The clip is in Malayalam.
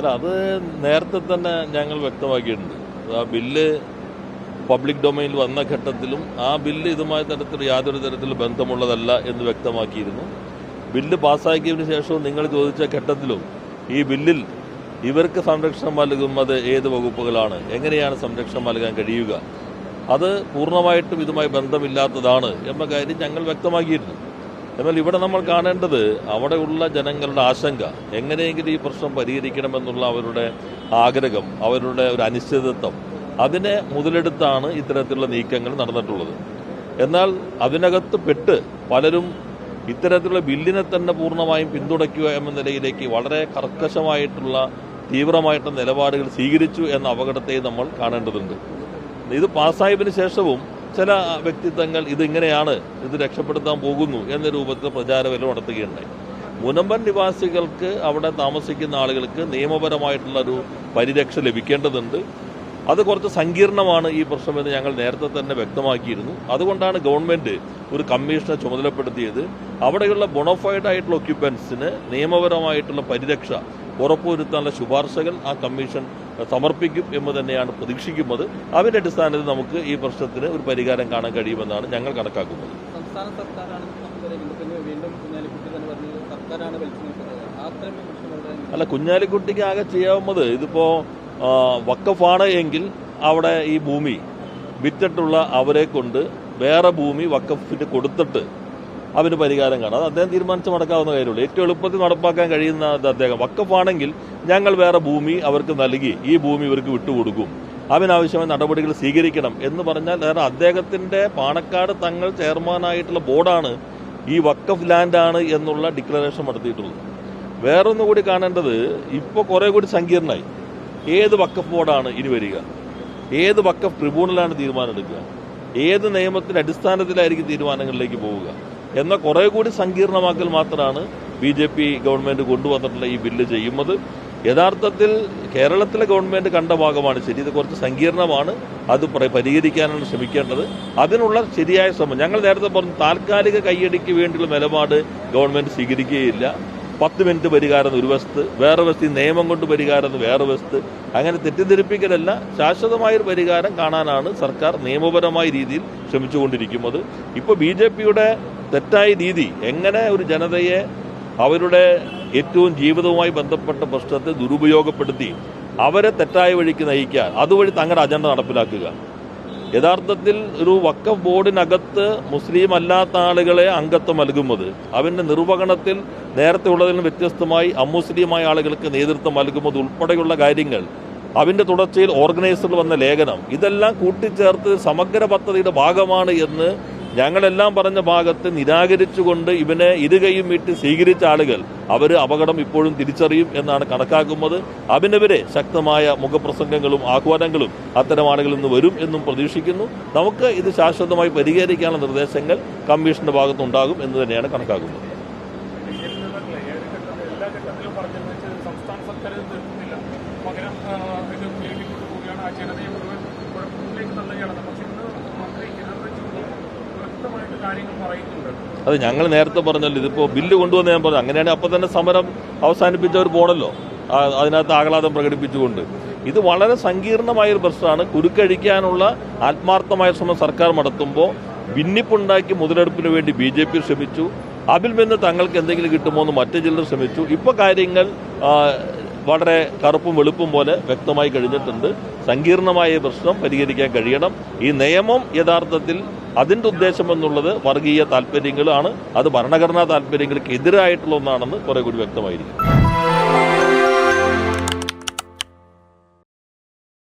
അല്ല അത് നേരത്തെ തന്നെ ഞങ്ങൾ വ്യക്തമാക്കിയിട്ടുണ്ട്. ആ ബില്ല് പബ്ലിക് ഡൊമൈനിൽ വന്ന ഘട്ടത്തിലും ആ ബില്ല് ഇതുമായി തരത്തിൽ യാതൊരു തരത്തിലും ബന്ധമുള്ളതല്ല എന്ന് വ്യക്തമാക്കിയിരുന്നു. ബില്ല് പാസ്സാക്കിയതിനു ശേഷവും നിങ്ങൾ ചോദിച്ച ഘട്ടത്തിലും ഈ ബില്ലിൽ ഇവർക്ക് സംരക്ഷണം നൽകുന്നത് ഏത് വകുപ്പുകളാണ് എങ്ങനെയാണ് സംരക്ഷണം നൽകാൻ കഴിയുക അത് പൂർണമായിട്ടും ഇതുമായി ബന്ധമില്ലാത്തതാണ് എന്ന കാര്യം ഞങ്ങൾ വ്യക്തമാക്കിയിരുന്നു എന്നാൽ ഇവിടെ നമ്മൾ കാണേണ്ടത് അവിടെയുള്ള ജനങ്ങളുടെ ആശങ്ക. എങ്ങനെയെങ്കിലും ഈ പ്രശ്നം പരിഹരിക്കണമെന്നുള്ള അവരുടെ ആഗ്രഹം അവരുടെ ഒരു അനിശ്ചിതത്വം. അതിനെ മുതലെടുത്താണ് ഇത്തരത്തിലുള്ള നീക്കങ്ങൾ നടന്നിട്ടുള്ളത്. എന്നാൽ അതിനകത്ത് പെട്ട് പലരും ഇത്തരത്തിലുള്ള ബില്ലിനെ തന്നെ പൂർണമായും പിന്തുണയ്ക്കുക എന്ന നിലയിലേക്ക് വളരെ കർക്കശമായിട്ടുള്ള തീവ്രമായിട്ടുള്ള നിലപാടുകൾ സ്വീകരിച്ചു എന്ന അപകടത്തെ നമ്മൾ കാണേണ്ടതുണ്ട്. ഇത് പാസ്സായതിനു ശേഷവും ചില വ്യക്തിത്വങ്ങൾ ഇതിങ്ങനെയാണ് ഇത് രക്ഷപ്പെടുത്താൻ പോകുന്നു എന്ന രൂപത്തിൽ പ്രചാരവേല നടത്തുകയുണ്ടായി. മുനമ്പൻ നിവാസികൾക്ക് അവിടെ താമസിക്കുന്ന ആളുകൾക്ക് നിയമപരമായിട്ടുള്ളൊരു പരിരക്ഷ ലഭിക്കേണ്ടതുണ്ട്. അത് കുറച്ച് സങ്കീർണമാണ് ഈ പ്രശ്നമെന്ന് ഞങ്ങൾ നേരത്തെ തന്നെ വ്യക്തമാക്കിയിരുന്നു. അതുകൊണ്ടാണ് ഗവൺമെന്റ് ഒരു കമ്മീഷനെ ചുമതലപ്പെടുത്തിയത്. അവിടെയുള്ള ബൊണോഫൈഡ് ആയിട്ടുള്ള ഒക്യുപ്പൻസിന് നിയമപരമായിട്ടുള്ള പരിരക്ഷ ഉറപ്പുവരുത്താനുള്ള ശുപാർശകൾ ആ കമ്മീഷൻ സമർപ്പിക്കും എന്ന് തന്നെയാണ് പ്രതീക്ഷിക്കുന്നത്. അതിന്റെ അടിസ്ഥാനത്തിൽ നമുക്ക് ഈ പ്രശ്നത്തിന് ഒരു പരിഹാരം കാണാൻ കഴിയുമെന്നാണ് ഞങ്ങൾ കണക്കാക്കുന്നത്. സംസ്ഥാന സർക്കാരാണ് വീണ്ടും കുഞ്ഞാലിക്കുട്ടി തന്നെ പറഞ്ഞത് സർക്കാരാണ് വലിച്ചു നീക്കുന്നത് അത്തരം വിമർശനങ്ങളുടെ അല്ല കുഞ്ഞാലിക്കുട്ടിക്ക് ആകെ ചെയ്യാവുന്നത് ഇതിപ്പോ വക്കഫാണ് എങ്കിൽ അവിടെ ഈ ഭൂമി വിറ്റിട്ടുള്ള അവരെ കൊണ്ട് വേറെ ഭൂമി വക്കഫിന് കൊടുത്തിട്ട് അവന് പരിഹാരം കാണാം. അത് അദ്ദേഹം തീരുമാനിച്ച് നടക്കാവുന്ന കാര്യമുള്ളൂ. ഏറ്റവും എളുപ്പത്തിൽ നടപ്പാക്കാൻ കഴിയുന്ന അദ്ദേഹം. വക്കഫാണെങ്കിൽ ഞങ്ങൾ വേറെ ഭൂമി അവർക്ക് നൽകി. ഈ ഭൂമി ഇവർക്ക് വിട്ടുകൊടുക്കും. അവനാവശ്യമായ നടപടികൾ സ്വീകരിക്കണം എന്ന് പറഞ്ഞാൽ കാരണം അദ്ദേഹത്തിന്റെ പാണക്കാട് തങ്ങൾ ചെയർമാനായിട്ടുള്ള ബോർഡാണ് ഈ വക്കഫ് ലാൻഡാണ് എന്നുള്ള ഡിക്ലറേഷൻ നടത്തിയിട്ടുള്ളത്. വേറൊന്നുകൂടി കാണേണ്ടത് ഇപ്പോൾ കുറെ കൂടി സങ്കീർണമായി. ഏത് വക്കഫ് ബോർഡാണ് ഇനി വരിക? ഏത് വക്കഫ് ട്രിബ്യൂണലാണ് തീരുമാനം എടുക്കുക? ഏത് നിയമത്തിന്റെ അടിസ്ഥാനത്തിലായിരിക്കും തീരുമാനങ്ങളിലേക്ക് പോവുക? എന്ന കുറെ കൂടി സങ്കീർണമാക്കൽ മാത്രമാണ് ബി ജെ പി ഗവൺമെന്റ് കൊണ്ടുവന്നിട്ടുള്ള ഈ ബില്ല് ചെയ്യുന്നത്. യഥാർത്ഥത്തിൽ കേരളത്തിലെ ഗവൺമെന്റ് കണ്ട ഭാഗമാണ് ശരി ഇത് കുറച്ച് സങ്കീർണമാണ് അത് പ്ര- പരിഹരിക്കാനാണ് ശ്രമിക്കേണ്ടത്. അതിനുള്ള ശരിയായ ശ്രമം ഞങ്ങൾ നേരത്തെ പറഞ്ഞു താൽക്കാലിക കയ്യടിക്ക് വേണ്ടിയുള്ള നിലപാട് ഗവൺമെന്റ് സ്വീകരിക്കുകയില്ല. പത്ത് മിനിറ്റ് പരിഹാരം ഒരു വശത്ത് വേറെ വസ്തു നിയമം കൊണ്ട് പരിഹാരം വേറെ വസ്തു. അങ്ങനെ തെറ്റിദ്ധരിപ്പിക്കലല്ല ശാശ്വതമായൊരു പരിഹാരം കാണാനാണ് സർക്കാർ നിയമപരമായ രീതിയിൽ ശ്രമിച്ചുകൊണ്ടിരിക്കുന്നത്. ഇപ്പോൾ ബി ജെ പിയുടെ തെറ്റായ രീതി എങ്ങനെ ഒരു ജനതയെ അവരുടെ ഏറ്റവും ജീവിതവുമായി ബന്ധപ്പെട്ട പ്രശ്നത്തെ ദുരുപയോഗപ്പെടുത്തി അവരെ തെറ്റായ വഴിക്ക് നയിക്കുക അതുവഴി തങ്ങളുടെ അജണ്ട നടപ്പിലാക്കുക. യഥാർത്ഥത്തിൽ ഒരു വക്കഫ് ബോർഡിനകത്ത് മുസ്ലിം അല്ലാത്ത ആളുകളെ അംഗത്വം നൽകുന്നത് അവന്റെ നിർവഹണത്തിൽ നേരത്തെ ഉള്ളതിൽ നിന്ന് വ്യത്യസ്തമായി അമുസ്ലിമായ ആളുകൾക്ക് നേതൃത്വം നൽകുന്നത് ഉൾപ്പെടെയുള്ള കാര്യങ്ങൾ അവന്റെ തുടർച്ചയിൽ ഓർഗനൈസറിൽ വന്ന ലേഖനം ഇതെല്ലാം കൂട്ടിച്ചേർത്ത് സമഗ്ര പദ്ധതിയുടെ ഭാഗമാണ് എന്ന് ഞങ്ങളെല്ലാം പറഞ്ഞ ഭാഗത്ത് നിരാകരിച്ചുകൊണ്ട് ഇവനെ ഇരുകയും വിട്ട് സ്വീകരിച്ച ആളുകൾ അവർ അപകടം ഇപ്പോഴും തിരിച്ചറിയും എന്നാണ് കണക്കാക്കുന്നത്. അതിനെതിരെ ശക്തമായ മുഖപ്രസംഗങ്ങളും ആഹ്വാനങ്ങളും അത്തരം ആളുകളിൽ നിന്ന് വരും എന്നും പ്രതീക്ഷിക്കുന്നു. നമുക്ക് ഇത് ശാശ്വതമായി പരിഹരിക്കാനുള്ള നിർദ്ദേശങ്ങൾ കമ്മീഷന്റെ ഭാഗത്തുണ്ടാകും എന്ന് തന്നെയാണ് കണക്കാക്കുന്നത്. അത് ഞങ്ങൾ നേരത്തെ പറഞ്ഞല്ലോ ഇതിപ്പോ ബില്ല് കൊണ്ടുവന്ന് ഞാൻ പറഞ്ഞു അങ്ങനെയാണെങ്കിൽ അപ്പോൾ തന്നെ സമരം അവസാനിപ്പിച്ചവർ പോണല്ലോ. അതിനകത്ത് ആഹ്ലാദം പ്രകടിപ്പിച്ചുകൊണ്ട്. ഇത് വളരെ സങ്കീർണമായ ഒരു പ്രശ്നമാണ്. കുരുക്കഴിക്കാനുള്ള ആത്മാർത്ഥമായ ശ്രമം സർക്കാർ നടത്തുമ്പോൾ ഭിന്നിപ്പുണ്ടാക്കി മുതലെടുപ്പിന് വേണ്ടി ബി ജെ പി ശ്രമിച്ചു. അതിൽ നിന്ന് തങ്ങൾക്ക് എന്തെങ്കിലും കിട്ടുമോ എന്ന് മറ്റു ചിലർ ശ്രമിച്ചു. ഇപ്പോൾ കാര്യങ്ങൾ വളരെ കറുപ്പും വെളുപ്പും പോലെ വ്യക്തമായി കഴിഞ്ഞിട്ടുണ്ട്. സങ്കീർണമായ പ്രശ്നം പരിഹരിക്കാൻ കഴിയണം. ഈ നിയമം യഥാർത്ഥത്തിൽ അതിന്റെ ഉദ്ദേശം എന്നുള്ളത് വർഗീയ താല്പര്യങ്ങളാണ്. അത് ഭരണഘടനാ താല്പര്യങ്ങൾക്ക് എതിരായിട്ടുള്ള ഒന്നാണെന്ന് കുറെ കൂടി വ്യക്തമായിരിക്കും